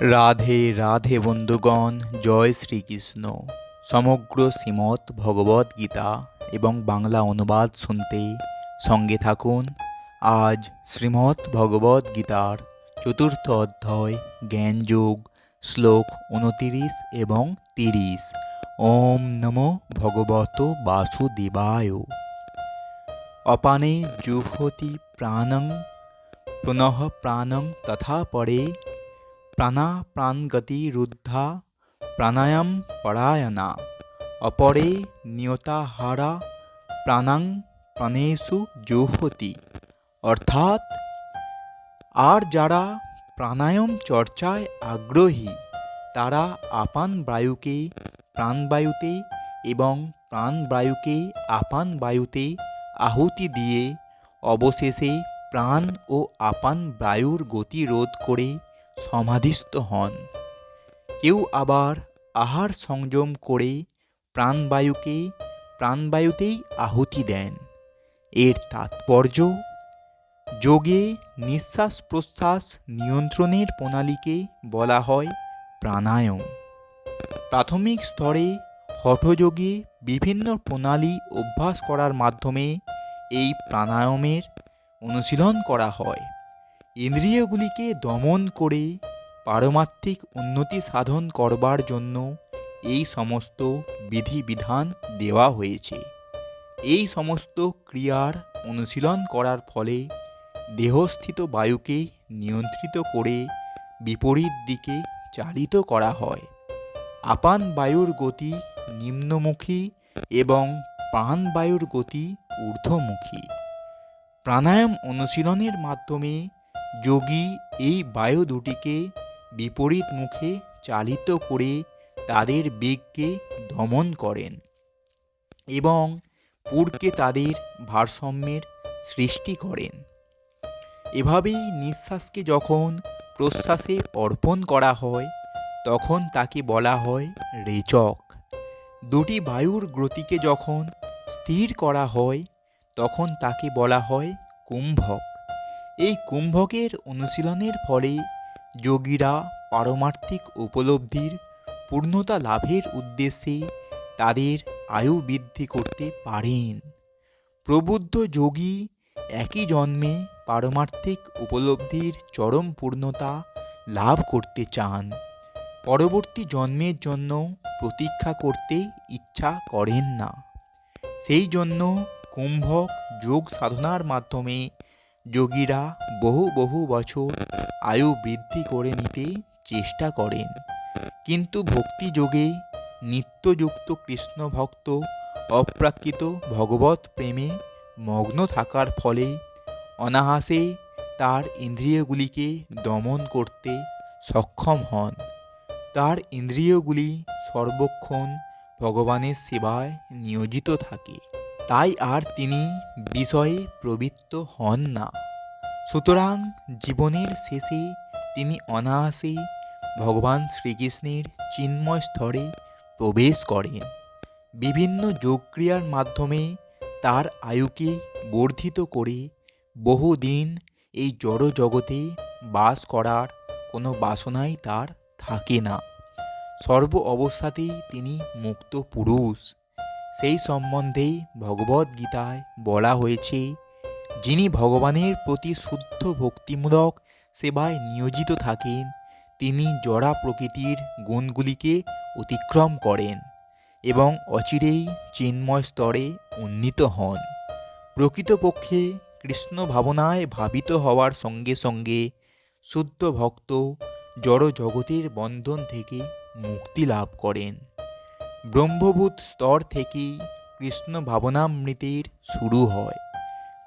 রাধে রাধে বন্ধুগণ, জয় শ্রীকৃষ্ণ। সমগ্র শ্রীমৎ ভগবদ গীতা এবং বাংলা অনুবাদ শুনতে সঙ্গে থাকুন। আজ শ্রীমৎ ভগবদ গীতার চতুর্থ অধ্যায়, জ্ঞানযোগ, শ্লোক উনতিরিশ এবং তিরিশ। ওম নমো ভগবত বাসুদেবায়। অপানে জুহতি প্রাণং, পুনঃ প্রাণং তথা পরে প্রাণাপ্রাণগতিরুদ্ধা প্রাণায়াম পরায়ণা। অপরে নিয়তাহারা প্রাণাং প্রাণেষু জুহতি। অর্থাৎ আর যারা প্রাণায়াম চর্চায় আগ্রহী, তারা আপান বায়ুকে প্রাণবায়ুতে এবং প্রাণবায়ুকে আপান বায়ুতে আহুতি দিয়ে অবশেষে প্রাণ ও আপান বায়ুর গতি রোধ করে সমাধিস্থ হন। কেউ আবার আহার সংযম করে প্রাণবায়ুকে প্রাণবায়ুতেই আহুতি দেন। এর তাৎপর্য, যোগে নিঃশ্বাস প্রশ্বাস নিয়ন্ত্রণের প্রণালীকে বলা হয় প্রাণায়াম। প্রাথমিক স্তরে হঠযোগে বিভিন্ন প্রণালী অভ্যাস করার মাধ্যমে এই প্রাণায়ামের অনুশীলন করা হয়। ইন্দ্রিয়গুলিকে দমন করে পারমার্থিক উন্নতি সাধন করবার জন্য এই সমস্ত বিধিবিধান দেওয়া হয়েছে। এই সমস্ত ক্রিয়ার অনুশীলন করার ফলে দেহস্থিত বায়ুকে নিয়ন্ত্রিত করে বিপরীত দিকে চালিত করা হয়। আপান বায়ুর গতি নিম্নমুখী এবং প্রাণবায়ুর গতি ঊর্ধ্বমুখী। প্রাণায়াম অনুশীলনের মাধ্যমে যোগী এই বায়ু দুটিকে বিপরীত মুখে চালিত করে তাদের বেগকে দমন করেন এবং পুরকে তাদের ভারসাম্যের সৃষ্টি করেন। এভাবেই নিঃশ্বাসকে যখন প্রশ্বাসে অর্পণ করা হয়, তখন তাকে বলা হয় রেচক। দুটি বায়ুর গতিকে যখন স্থির করা হয়, তখন তাকে বলা হয় কুম্ভক। এই কুম্ভকের অনুশীলনের ফলে যোগীরা পারমার্থিক উপলব্ধির পূর্ণতা লাভের উদ্দেশ্যে তাদের আয়ু বৃদ্ধি করতে পারেন। প্রবুদ্ধ যোগী একই জন্মে পারমার্থিক উপলব্ধির চরম পূর্ণতা লাভ করতে চান। পরবর্তী জন্মের জন্য প্রতীক্ষা করতে ইচ্ছা করেন না। সেই জন্য কুম্ভক যোগ সাধনার মাধ্যমে যোগীরা বহু বহু বছর আয়ু বৃদ্ধি করে নিতে চেষ্টা করেন। কিন্তু ভক্তিযোগে নিত্যযুক্ত কৃষ্ণ ভক্ত, অপ্রাকৃত ভগবত প্রেমে মগ্ন থাকার ফলে অনাহাসে তার ইন্দ্রিয়গুলিকে দমন করতে সক্ষম হন। তার ইন্দ্রিয়গুলি সর্বক্ষণ ভগবানের সেবায় নিয়োজিত থাকে। তাই আর তিনি বিষয়ে প্রবৃত্ত হন না। সুতরাং জীবনের শেষে তিনি অনায়াসে ভগবান শ্রীকৃষ্ণের চিন্ময় স্তরে প্রবেশ করেন। বিভিন্ন যোগক্রিয়ার মাধ্যমে তার আয়ুকে বর্ধিত করে বহুদিন এই জড় জগতে বাস করার কোনো বাসনাই তার থাকে না। সর্ব অবস্থাতেই তিনি মুক্ত পুরুষ। সেই সম্বন্ধেই ভগবদ্গীতায় বলা হয়েছে, যিনি ভগবানের প্রতি শুদ্ধ ভক্তিমূলক সেবায় নিয়োজিত থাকেন, তিনি জড়া প্রকৃতির গুণগুলিকে অতিক্রম করেন এবং অচিরেই চিন্ময় স্তরে উন্নীত হন। প্রকৃতপক্ষে কৃষ্ণ ভাবনায় ভাবিত হওয়ার সঙ্গে সঙ্গে শুদ্ধ ভক্ত জড় জগতের বন্ধন থেকে মুক্তি লাভ করেন। ব্রহ্মভূত স্তর থেকেই কৃষ্ণ ভাবনামৃতের শুরু হয়।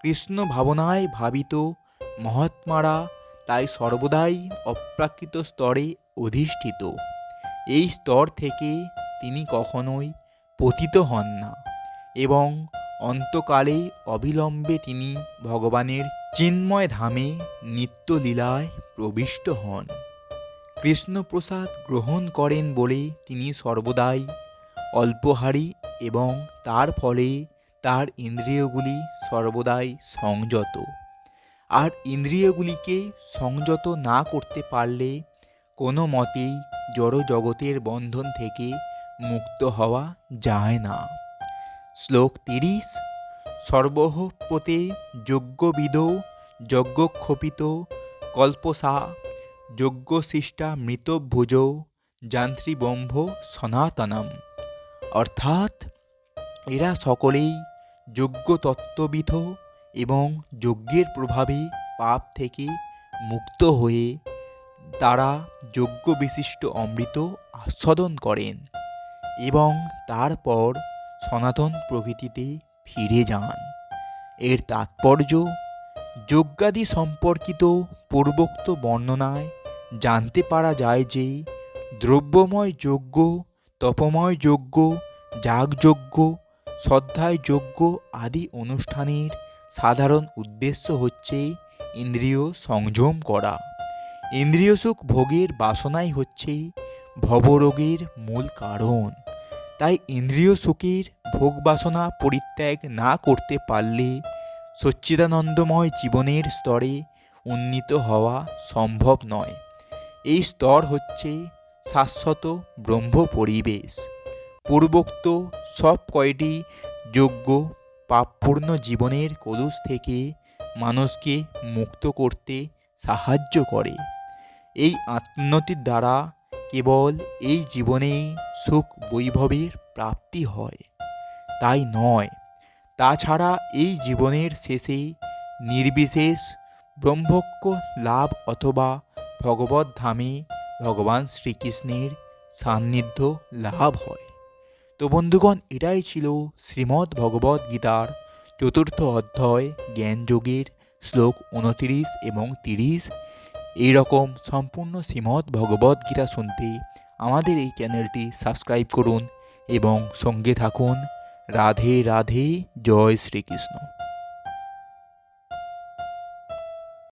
কৃষ্ণ ভাবনায় ভাবিত মহাত্মারা তাই সর্বদাই অপ্রাকৃত স্তরে অধিষ্ঠিত। এই স্তর থেকে তিনি কখনোই পতিত হন না এবং অন্তকালে অবিলম্বে তিনি ভগবানের চিন্ময় ধামে নিত্যলীলায় প্রবিষ্ট হন। কৃষ্ণপ্রসাদ গ্রহণ করেন বলে তিনি সর্বদাই অল্পহারী এবং তার ফলে তার ইন্দ্রিয়গুলি সর্বদাই সংযত। আর ইন্দ্রিয়গুলিকে সংযত না করতে পারলে কোনো মতেই জড় জগতের বন্ধন থেকে মুক্ত হওয়া যায় না। শ্লোক তিরিশ, সর্বহপতে যজ্ঞবিদ যজ্ঞক্ষপিত কল্পসা যজ্ঞশিষ্টা মৃতভুজ যান্ত্রিবম্ভ সনাতনম। অর্থাৎ এরা সকলেই যজ্ঞ তত্ত্ববিধ এবং যজ্ঞের প্রভাবে পাপ থেকে মুক্ত হয়ে তারা যজ্ঞ বিশিষ্ট অমৃত আস্বাদন করেন এবং তারপর সনাতন প্রকৃতিতে ফিরে যান। এর তাৎপর্য যজ্ঞাদি সম্পর্কিত পূর্বোক্ত বর্ণনায় জানতে পারা যায় যে দ্রব্যময় যজ্ঞ তপময় যজ্ঞ যাগযজ্ঞ শ্রদ্ধায় যজ্ঞ আদি অনুষ্ঠানের সাধারণ উদ্দেশ্য হচ্ছে ইন্দ্রিয় সংযম করা। ইন্দ্রিয় সুখ ভোগের বাসনাই হচ্ছে ভবরোগের মূল কারণ। তাই ইন্দ্রিয় সুখের ভোগ বাসনা পরিত্যাগ না করতে পারলে সচ্চিদানন্দময় জীবনের স্তরে উন্নীত হওয়া সম্ভব নয়। এই স্তর হচ্ছে শাশ্বত ব্রহ্ম পরিবেশ। পূর্বোক্ত সব কয়টি যোগ্য পাপপূর্ণ জীবনের কলুষ থেকে মানুষকে মুক্ত করতে সাহায্য করে। এই আত্মোন্নতির দ্বারা কেবল এই জীবনে সুখ বৈভবের প্রাপ্তি হয়। তাই নয়, তাছাড়া এই জীবনের শেষে নির্বিশেষ ব্রহ্মজ্ঞ লাভ অথবা ভগবত ধামে ভগবান শ্রীকৃষ্ণের সান্নিধ্য লাভ হয়। তো বন্ধুগণ, এটাই ছিল শ্রীমদ্ ভগবদ্ গীতার চতুর্থ অধ্যায় জ্ঞানযোগের শ্লোক উনতিরিশ এবং তিরিশ। এই রকম সম্পূর্ণ শ্রীমদ্ ভগবদ্ গীতা শুনতে আমাদের এই চ্যানেলটি সাবস্ক্রাইব করুন এবং সঙ্গে থাকুন। রাধে রাধে, জয় শ্রীকৃষ্ণ।